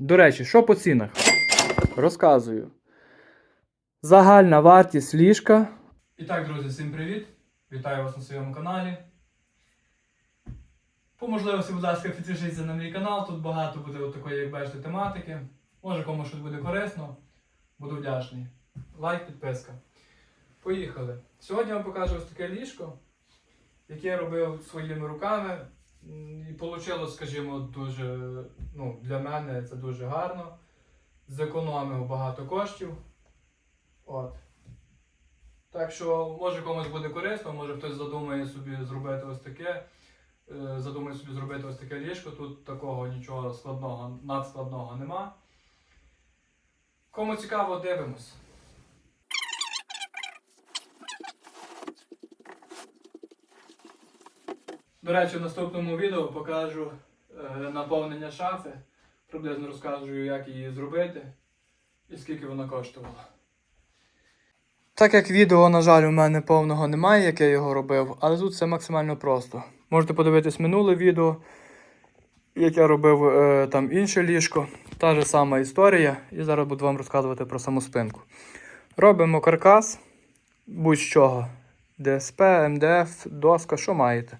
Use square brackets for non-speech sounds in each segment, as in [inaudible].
До речі, що по цінах? Розказую. Загальна вартість ліжка. І так, друзі, всім привіт! Вітаю вас на своєму каналі. По можливості, будь ласка, підпишіться на мій канал. Тут багато буде такої, як бачите, тематики. Може комусь щось буде корисно. Буду вдячний. Лайк, підписка. Поїхали. Сьогодні я вам покажу ось таке ліжко, яке я робив своїми руками. І вийшло, скажімо, дуже, ну, для мене це дуже гарно. Зекономив багато коштів. От. Так що, може комусь буде корисно, може хтось задумає собі зробити ось таке. е, Задумає собі зробити ось таке ліжко. Тут такого нічого складного, надскладного нема. Кому цікаво, дивимось. До речі, в наступному відео покажу е, наповнення шафи. Приблизно розкажу, як її зробити і скільки вона коштувала. Так як відео, на жаль, у мене повного немає, як я його робив, але тут все максимально просто. Можете подивитись минуле відео, як я робив е, там інше ліжко. Та ж сама історія. І зараз буду вам розказувати про саму спинку. Робимо каркас будь-чого. ДСП, МДФ, доска, що маєте.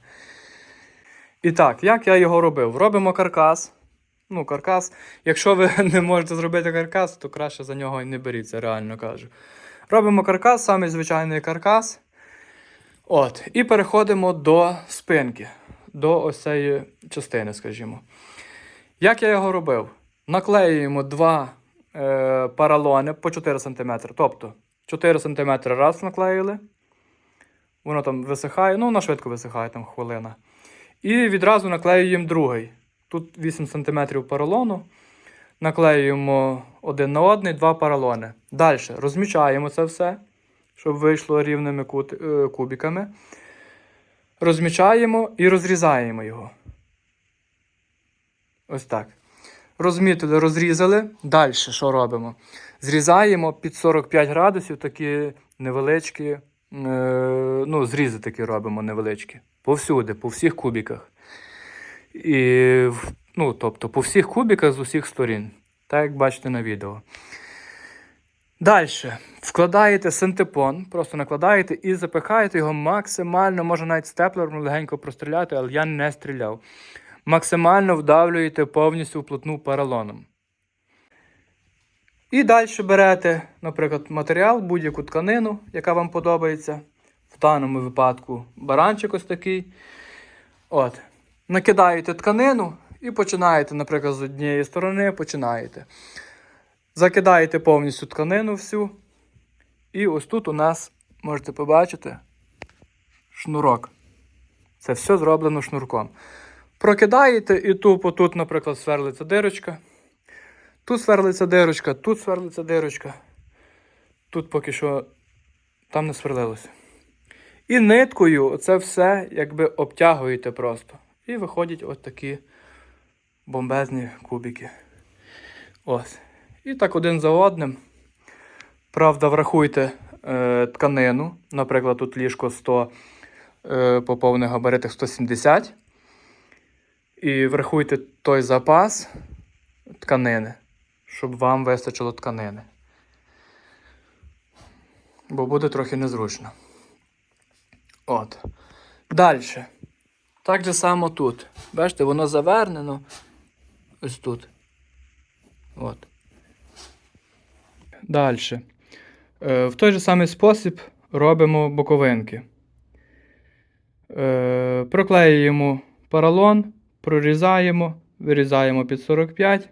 І так, як я його робив? Робимо каркас. Ну, каркас. Якщо ви [laughs] не можете зробити каркас, то краще за нього і не беріться, реально кажу. Робимо каркас, самий звичайний каркас. От. І переходимо до спинки, до ось цієї частини, скажімо. Як я його робив? Наклеюємо два е, паралони по 4 см. Тобто 4 см раз наклеїли. Воно там висихає, ну воно швидко висихає, там хвилина. І відразу наклеюємо другий. Тут 8 см поролону. Наклеюємо один на один, два поролони. Далі розмічаємо це все, щоб вийшло рівними е, кубиками. Розмічаємо і розрізаємо його. Ось так. Розмітили, розрізали. Далі що робимо? Зрізаємо під 45 градусів такі невеличкі, е, ну, зрізи такі робимо невеличкі. Повсюди, по всіх кубиках. І, ну, тобто по всіх кубиках з усіх сторін. Так як бачите на відео. Далі. Вкладаєте синтепон, просто накладаєте і запихаєте його максимально, можна навіть степлером легенько простріляти, але я не стріляв. Максимально вдавлюєте повністю вплотну поролоном. І далі берете, наприклад, матеріал, будь-яку тканину, яка вам подобається. В даному випадку баранчик ось такий. От. Накидаєте тканину і починаєте, наприклад, з однієї сторони починаєте. Закидаєте повністю тканину всю. І ось тут у нас можете побачити шнурок. Це все зроблено шнурком. Прокидаєте і тупо тут, наприклад, сверлиться дирочка. Тут сверлиться дирочка, тут сверлиться дирочка. Тут поки що там не сверлилося. І ниткою це все якби обтягуєте просто. І виходять ось такі бомбезні кубики. Ось. І так один за одним. Правда, врахуйте е, тканину. Наприклад, тут ліжко 100 е, по повних габаритах 170. І врахуйте той запас тканини, щоб вам вистачило тканини. Бо буде трохи незручно. От. Далі. Так же само тут. Бачите, воно завернено ось тут. От. Далі. Е, в той же самий спосіб робимо боковинки. Е, проклеюємо поролон, прорізаємо, вирізаємо під 45.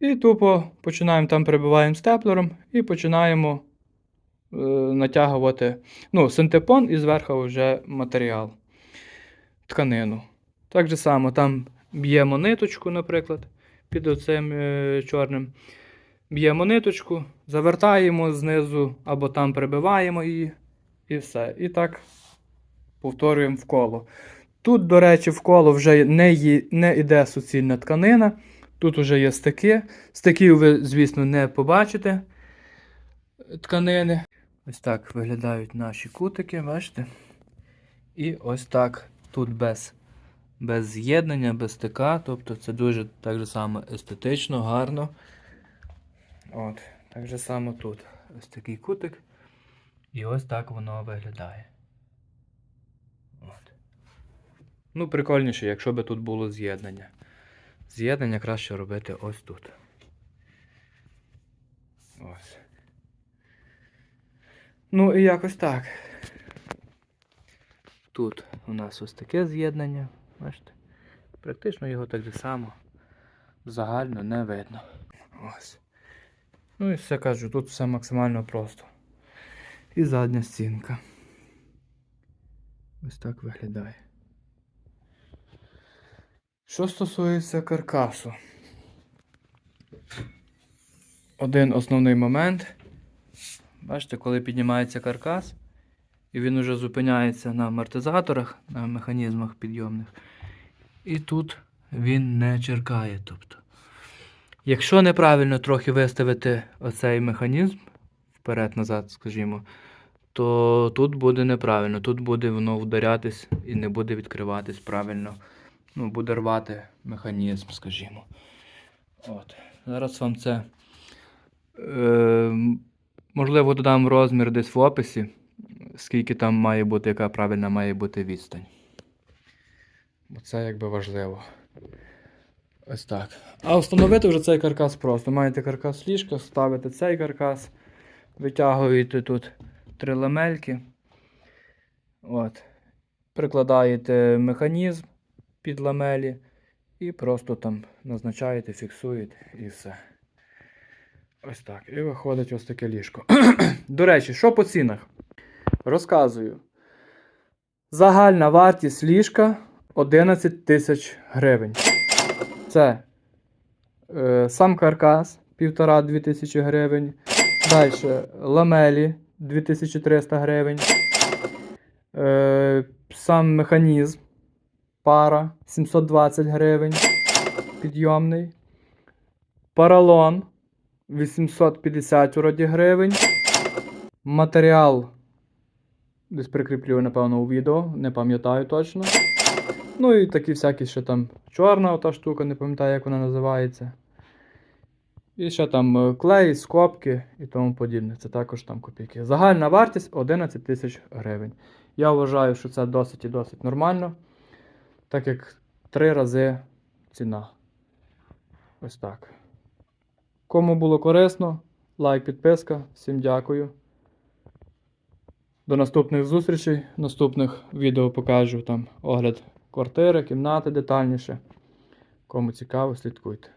І тупо починаємо там прибиваємо степлером і починаємо натягувати ну, синтепон і зверху вже матеріал, тканину. Так же само там б'ємо ниточку, наприклад, під оцим е, чорним. Б'ємо ниточку, завертаємо знизу або там прибиваємо її, і все. І так повторюємо в коло. Тут, до речі, в коло вже не, є, не йде суцільна тканина. Тут вже є стики. Стиків ви, звісно, не побачите тканини. Ось так виглядають наші кутики, бачите? І ось так тут без без з'єднання, без стика. Тобто це дуже так же само естетично, гарно. От, так же само тут. Ось такий кутик. І ось так воно виглядає. От. Ну, прикольніше, якщо би тут було з'єднання. З'єднання краще робити ось тут. Ось. Ну і якось так. Тут у нас ось таке з'єднання. Бачите? Практично його так же само загально не видно. Ось. Ну і все кажу, тут все максимально просто. І задня стінка. Ось так виглядає. Що стосується каркасу. Один основний момент. Бачите, коли піднімається каркас, і він уже зупиняється на амортизаторах, на механізмах підйомних. І тут він не черкає. Тобто, якщо неправильно трохи виставити оцей механізм вперед-назад, скажімо, то тут буде неправильно. Тут буде воно вдарятись і не буде відкриватись правильно. Ну, буде рвати механізм, скажімо. От. Зараз вам це. Е, можливо, додам розмір десь в описі, скільки там має бути, яка правильна має бути відстань. Бо це якби важливо. Ось так. А встановити вже цей каркас просто. Маєте каркас ліжка, ставите цей каркас, витягуєте тут три ламельки. От. Прикладаєте механізм під ламелі і просто там назначаєте, фіксуєте і все. Ось так. І виходить ось таке ліжко. [clears throat] До речі, що по цінах? Розказую. Загальна вартість ліжка 11 тисяч гривень. Це е, сам каркас 1,5-2 тисячі гривень. Далі ламелі 2300 гривень. Е, сам механізм пара 720 гривень. Підйомний. Паралон 850 вроді гривень. Матеріал. Десь прикріплю, напевно, у відео, не пам'ятаю точно. Ну і такі всякі ще там чорна ота штука, не пам'ятаю, як вона називається. І ще там е, клей, скобки і тому подібне. Це також там копійки. Загальна вартість 11 тисяч гривень. Я вважаю, що це досить і досить нормально. Так як три рази ціна. Ось так. Кому було корисно, лайк, підписка. Всім дякую. До наступних зустрічей. Наступних відео покажу там огляд квартири, кімнати детальніше. Кому цікаво, слідкуйте.